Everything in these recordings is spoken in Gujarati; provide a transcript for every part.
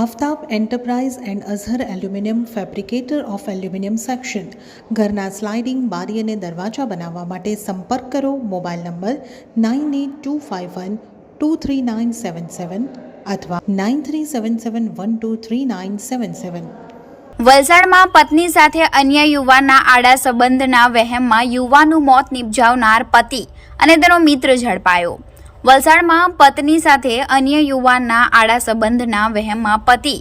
Aftab enterprise and Azhar aluminium fabricator of aluminium section ઘરના સ્લાઇડિંગ બારી અને દરવાજા બનાવવા માટે સંપર્ક કરો. Mobile number nine eight two five one two three nine seven seven અથવા nine three seven seven one two three nine seven seven વલસાડમાં પત્ની સાથે અન્ય યુવાનના આડા સંબંધના વહેમમાં યુવાનું મોત નિપજાવનાર પતિ અને તેનો મિત્ર ઝડપાયો. વલસાડમાં પત્ની સાથે અન્ય યુવાનના આડા સંબંધના વહેમમાં પતિ.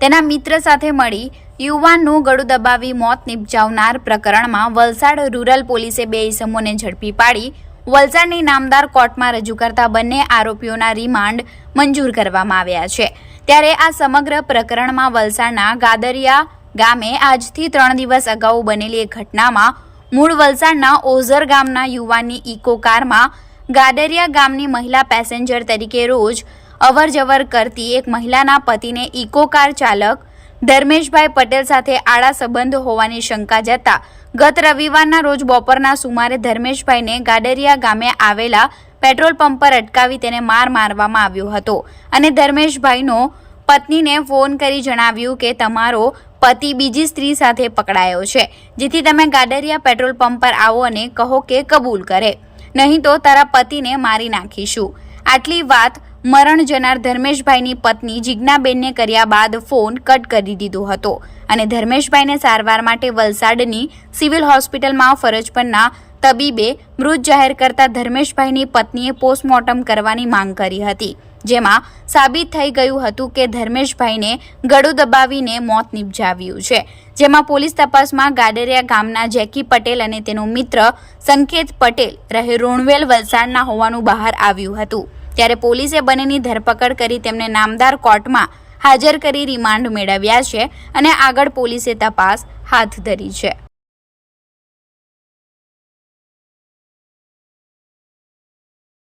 તેના મિત્ર સાથે મળી યુવાનનું ગળું દબાવી મોત નિપજાવનાર પ્રકરણમાં વલસાડ રૂરલ પોલીસે બે ઇસમોને ઝડપી પાડી. વલસાડની નામદાર કોર્ટમાં રજૂ કરતા બંને આરોપીઓના રિમાન્ડ મંજૂર કરવામાં આવ્યા છે. ત્યારે આ સમગ્ર પ્રકરણમાં વલસાડના ગાદરિયા ગામે આજથી ત્રણ દિવસ અગાઉ બનેલી એક ઘટનામાં મૂળ વલસાડના ઓઝર ગામના યુવાનની ઇકો કારમાં ગાડરિયા ગામની મહિલા પેસેન્જર તરીકે રોજ અવર જવર કરતી એક મહિલાના પતિને ઇકો કાર ચાલક ધર્મેશભાઈ પટેલ સાથે આડા સંબંધ હોવાની શંકા જતા ગત રવિવારના રોજ બપોરના સુમારે ધર્મેશભાઈને ગાડરિયા ગામે આવેલા પેટ્રોલ પંપ પર અટકાવી તેને માર મારવામાં આવ્યો હતો અને ધર્મેશભાઈનો પત્નીને ફોન કરી જણાવ્યું કે તમારો પતિ બીજી સ્ત્રી સાથે પકડાયો છે, જેથી તમે ગાડરિયા પેટ્રોલ પંપ પર આવો અને કહો કે કબૂલ કરે. નહીં તો તારા પતિને મારી નાખીશું. આટલી વાત મરણ જનાર ધર્મેશભાઈની પત્ની જિજ્ઞાબેનને કર્યા બાદ ફોન કટ કરી દીધો હતો. અને ધર્મેશભાઈને સારવાર માટે વલસાડની સિવિલ હોસ્પિટલમાં ફરજ પરના તબીબે મૃત જાહેર કરતા ધર્મેશભાઈની પત્નીએ પોસ્ટમોર્ટમ કરવાની માંગ કરી હતી, જેમાં સાબિત થઈ ગયું હતું કે ધર્મેશભાઈને ગળું દબાવીને મોત નિપજાવ્યું છે, જેમાં પોલીસ તપાસમાં ગાડેરિયા ગામના જેકી પટેલ અને તેનો મિત્ર સંકેત પટેલ રહે રોણવેલ વલસાડના હોવાનું બહાર આવ્યું હતું. ત્યારે પોલીસે બંનેની ધરપકડ કરી તેમને નામદાર કોર્ટમાં હાજર કરી રિમાન્ડ મેળવ્યા છે અને આગળ પોલીસે તપાસ હાથ ધરી છે.